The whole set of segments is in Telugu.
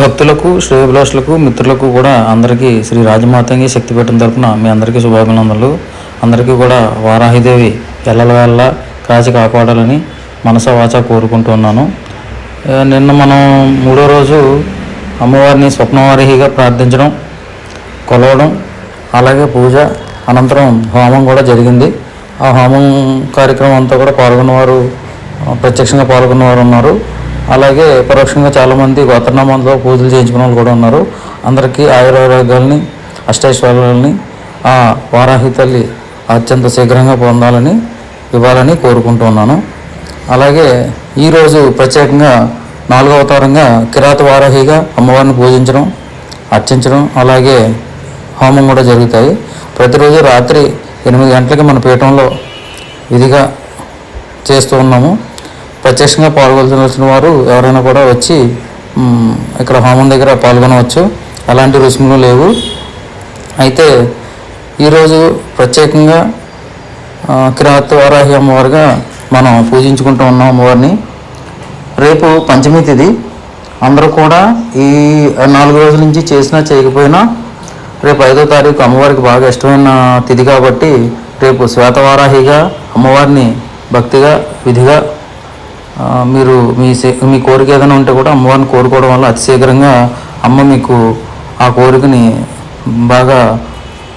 భక్తులకు శ్రేయభిలాషులకు మిత్రులకు కూడా అందరికీ శ్రీ రాజమాతంగి శక్తిపీఠం తరపున మీ అందరికీ శుభాభినందనలు. అందరికీ కూడా వారాహిదేవి ఎల్లల వేళ కాచి కాపాడాలని మనస వాచ కోరుకుంటున్నాను నిన్న మనం మూడో రోజు అమ్మవారిని స్వప్నవారిహిగా ప్రార్థించడం కొలవడం అలాగే పూజ అనంతరం హోమం కూడా జరిగింది. ఆ హోమం కార్యక్రమం అంతా కూడా పాల్గొన్నవారు ప్రత్యక్షంగా పాల్గొన్నవారు ఉన్నారు. అలాగే పరోక్షంగా చాలామంది గోత్రనామంలో పూజలు చేయించుకున్న వాళ్ళు కూడా ఉన్నారు. అందరికీ ఆయురారోగ్యాలని అష్టైశ్వర్యాలని ఆ వారాహి తల్లి అత్యంత శీఘ్రంగా పొందాలని ఇవ్వాలని కోరుకుంటున్నాను అలాగే ఈరోజు ప్రత్యేకంగా నాలుగవ అవతారంగా కిరాత వారాహిగా అమ్మవారిని పూజించడం అర్చించడం అలాగే హోమం కూడా జరుగుతాయి. ప్రతిరోజు రాత్రి ఎనిమిది గంటలకి మన పీఠంలో విధిగా చేస్తూ ఉన్నాము. ప్రత్యక్షంగా పాల్గొనాల్సిన వారు ఎవరైనా కూడా వచ్చి ఇక్కడ హోమం దగ్గర పాల్గొనవచ్చు. ఎలాంటి రుసుములు లేవు. అయితే ఈరోజు ప్రత్యేకంగా కిరాత్ వారాహి అమ్మవారిగా మనం పూజించుకుంటూ ఉన్నాం అమ్మవారిని. రేపు పంచమి తిథి అందరూ కూడా ఈ నాలుగు రోజుల నుంచి చేసినా చేయకపోయినా రేపు ఐదో తారీఖు అమ్మవారికి బాగా ఇష్టమైన తిథి కాబట్టి రేపు శ్వేతవారాహిగా అమ్మవారిని భక్తిగా విధిగా మీరు మీ సే- మీ కోరిక ఏదైనా ఉంటే కూడా అమ్మవారిని కోరుకోవడం వల్ల అతి శీఘ్రంగా అమ్మ మీకు ఆ కోరికని బాగా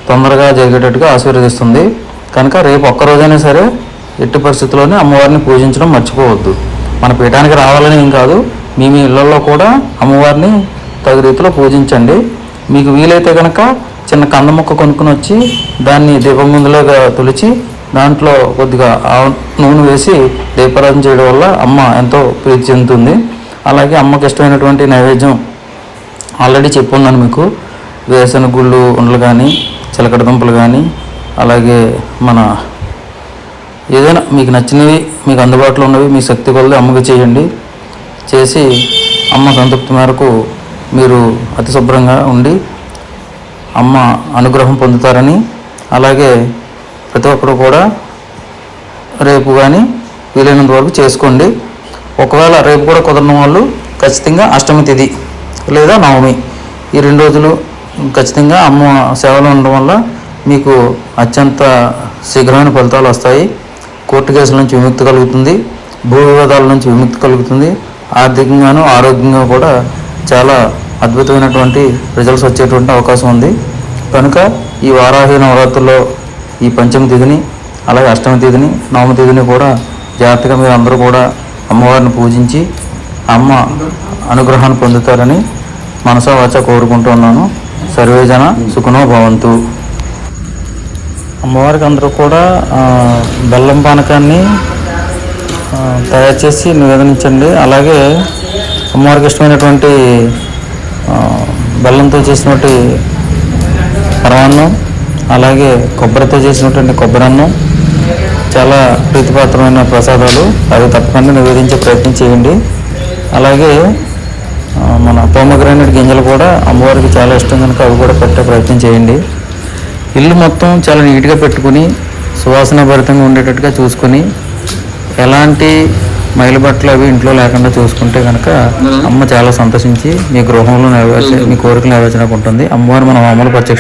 తొందరగా జరిగేటట్టుగా ఆశీర్వదిస్తుంది. కనుక రేపు ఒక్క రోజైనా సరే ఎట్టి పరిస్థితుల్లోనే అమ్మవారిని పూజించడం మర్చిపోవద్దు. మన పీఠానికి రావాలని ఏం కాదు. మీ మీ ఇళ్ళలో కూడా అమ్మవారిని తగు రీతిలో పూజించండి. మీకు వీలైతే కనుక చిన్న కంద మొక్క కొనుక్కుని వచ్చి దాన్ని దీపం ముందులోగా తులిచి దాంట్లో కొద్దిగా నూనె వేసి దీపారాధన చేయడం వల్ల అమ్మ ఎంతో ప్రీతి చెందుతుంది. అలాగే అమ్మకి ఇష్టమైనటువంటి నైవేద్యం ఆల్రెడీ చెప్పున్నాను మీకు. వేసిన గుళ్ళు ఉండలు కానీ చిలకడ దుంపలు కానీ అలాగే మన ఏదైనా మీకు నచ్చినవి మీకు అందుబాటులో ఉన్నవి మీ శక్తి కొలది అమ్మకి చేయండి. చేసి అమ్మ సంతృప్తి మేరకు మీరు అతి శుభ్రంగా ఉండి అమ్మ అనుగ్రహం పొందుతారని అలాగే ప్రతి ఒక్కరు కూడా రేపు కానీ వీలైనంత వరకు చేసుకోండి. ఒకవేళ రేపు కూడా కుదరని వాళ్ళు ఖచ్చితంగా అష్టమి తిథి లేదా నవమి. ఈ రెండు రోజులు ఖచ్చితంగా అమ్మ సేవలో ఉండడం వల్ల మీకు అత్యంత శీఘ్రమైన ఫలితాలు వస్తాయి. కోర్టు కేసుల నుంచి విముక్తి కలుగుతుంది. భూ వివాదాల నుంచి విముక్తి కలుగుతుంది. ఆర్థికంగాను ఆరోగ్యంగా కూడా చాలా అద్భుతమైనటువంటి రిజల్ట్స్ వచ్చేటువంటి అవకాశం ఉంది. కనుక ఈ వారాహి నవరాత్రుల్లో ఈ పంచమ తిథిని అలాగే అష్టమ తిథిని నవమ తిథిని కూడా జాగ్రత్తగా మీరు అందరూ కూడా అమ్మవారిని పూజించి అమ్మ అనుగ్రహాన్ని పొందుతారని మనసా వాచ కోరుకుంటున్నాను సర్వేజన సుఖనో భవంతు. అమ్మవారికి అందరూ కూడా బెల్లం పానకాన్ని తయారు చేసి నివేదనించండి. అలాగే అమ్మవారికి ఇష్టమైనటువంటి బెల్లంతో చేసినటువంటి పరమాన్నం అలాగే కొబ్బరితో చేసినటువంటి కొబ్బరి అన్నం చాలా ప్రీతిపాత్రమైన ప్రసాదాలు. అవి తప్పకుండా నివేదించే ప్రయత్నం చేయండి. అలాగే మన పోమగ్రానైట్ గింజలు కూడా అమ్మవారికి చాలా ఇష్టం కనుక అవి కూడా పెట్టే ప్రయత్నం చేయండి. ఇల్లు మొత్తం చాలా నీట్గా పెట్టుకుని సువాసన భరితంగా ఉండేటట్టుగా చూసుకొని ఎలాంటి మైలుబట్టలు అవి ఇంట్లో లేకుండా చూసుకుంటే కనుక అమ్మ చాలా సంతోషించి మీ గృహంలో నెరవేర్చే మీ కోరికలు నెరవేర్చడానికి ఉంటుంది. అమ్మవారు మనం అమలు ప్రత్యక్ష